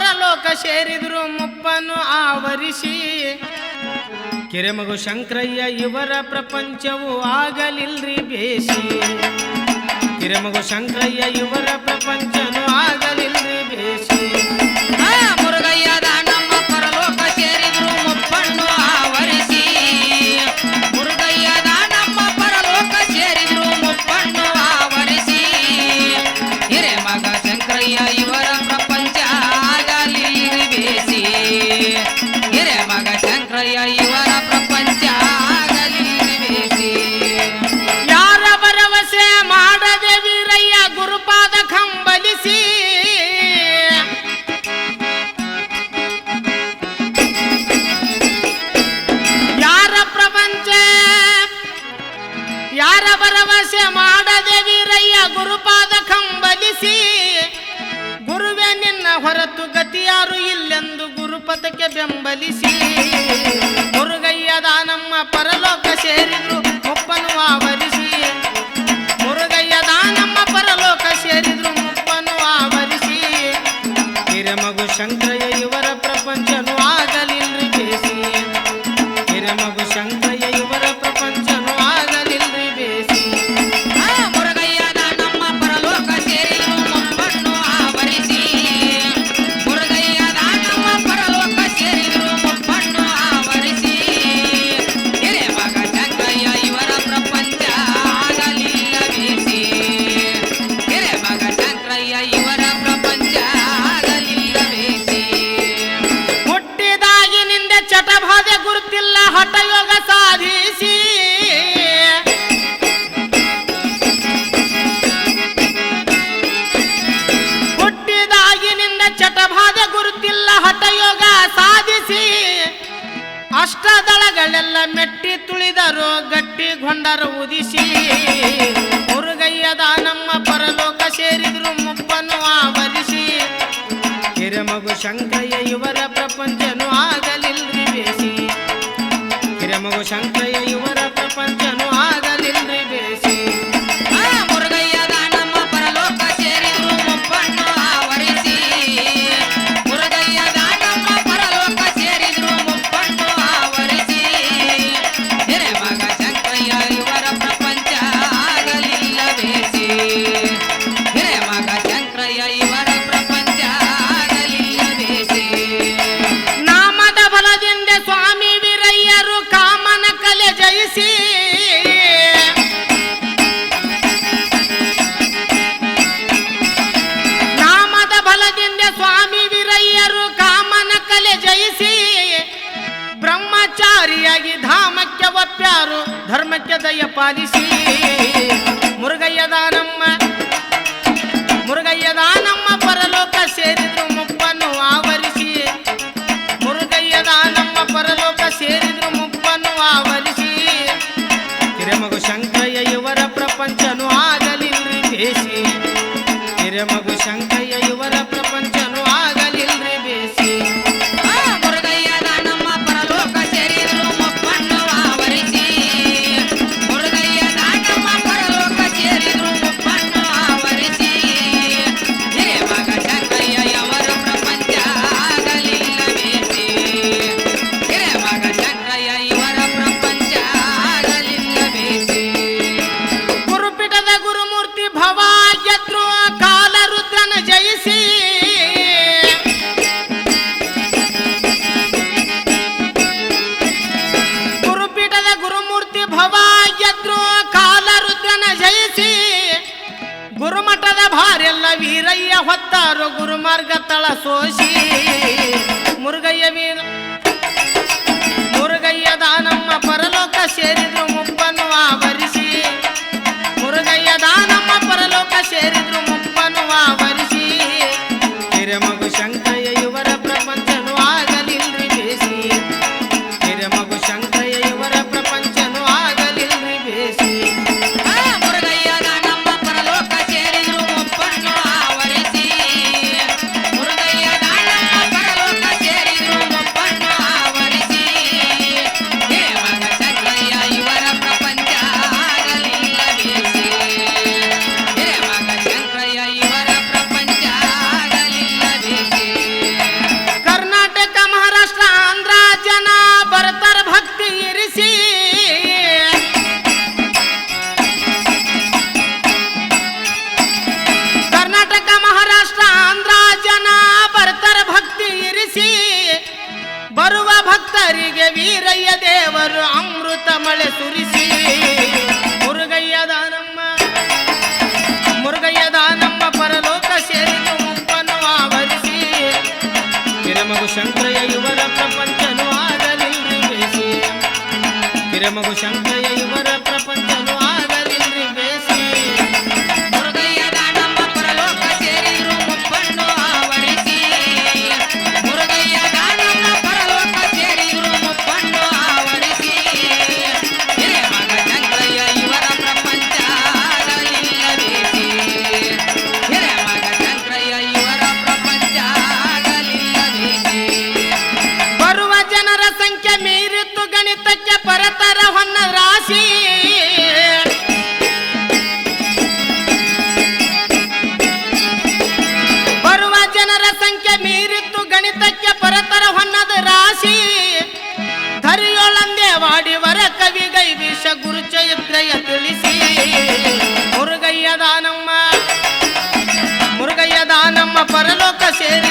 ಪರಲೋಕ ಸೇರಿದ್ರು ಮುಪ್ಪನು ಆವರಿಸಿ. ಕಿರೆಮಗು ಶಂಕರಯ್ಯ ಇವರ ಪ್ರಪಂಚವು ಆಗಲಿಲ್ರಿ ಬೇಸಿ. ಕಿರೆಮಗು ಶಂಕರಯ್ಯ ಇವರ ಪ್ರಪಂಚನು ಆಗಲಿಲ್ರಿ ಬೇಸಿ. ಹೃದಯ ಇವರ ಪ್ರಪಂಚ ಯಾರ ಭರವಸೆ ಮಾಡದೆ ವೀರಯ್ಯ ಗುರುಪಾದ ಕಂಬಲಿಸಿ ಯಾರ ಪ್ರಪಂಚ, ಯಾರ ಭರವಸೆ ಮಾಡದೆ ವೀರಯ್ಯ ಗುರುಪಾದ ಕಂಬಲಿಸಿ ಗುರುವೆ ನಿನ್ನ ಹೊರತು ಗತಿಯಾರು ಇಲ್ಲೆಂದು ಪಥಕ್ಕೆ ಬೆಂಬಲಿಸಿ ಮುರುಗಯ್ಯದ ನಮ್ಮ ಪರಲೋಕ ಸೇರಿದ್ರು. ಚಟಭಾದೆ ಗುರುತಿಲ್ಲ ಹಠಯೋಗ ಸಾಧಿಸಿ. ಹುಟ್ಟಿದಾಗಿನಿಂದ ಚಟಭಾದೆ ಗುರುತಿಲ್ಲ ಹಠಯೋಗ ಸಾಧಿಸಿ. ಅಷ್ಟದಳಗಳೆಲ್ಲ ಮೆಟ್ಟಿ ತುಳಿದರು ಗಟ್ಟಿಗೊಂಡರು ಉದಿಸಿ. ಮುರುಗಯ್ಯದ ನಮ್ಮ ಪರಲೋಕ ಸೇರಿದ್ರು ಮುಪ್ಪನ್ನು ಆವರಿಸಿ. ಹಿರಮಗು ಶಂಕಯ್ಯ ಇವರ ಪ್ರಪಂಚ ಬ್ರಹ್ಮಚಾರಿಯಾಗಿ ಧಾಮಕ್ಕೆ ಒಪ್ಪ್ಯಾರು. ಧರ್ಮಕ್ಕೆ ದಯ ಪಾಲಿಸಿ. ಮುರುಗಯ್ಯದ ನಮ್ಮ ಹಾರೆಲ್ಲ ವೀರಯ್ಯ ಹೊತ್ತಾರು ಗುರುಮಾರ್ಗ ತಳ ಸೋಸಿ. ಮುರುಗಯ್ಯ ವೀರ ಕಿರಮಗು ಶಂಕರಯ್ಯ ಇವರ ಪ್ರಪಂಚನು முருகைய துளிசி. முருகைய தானம்மா முருகைய தானம்மா பரலோக்க சேரி.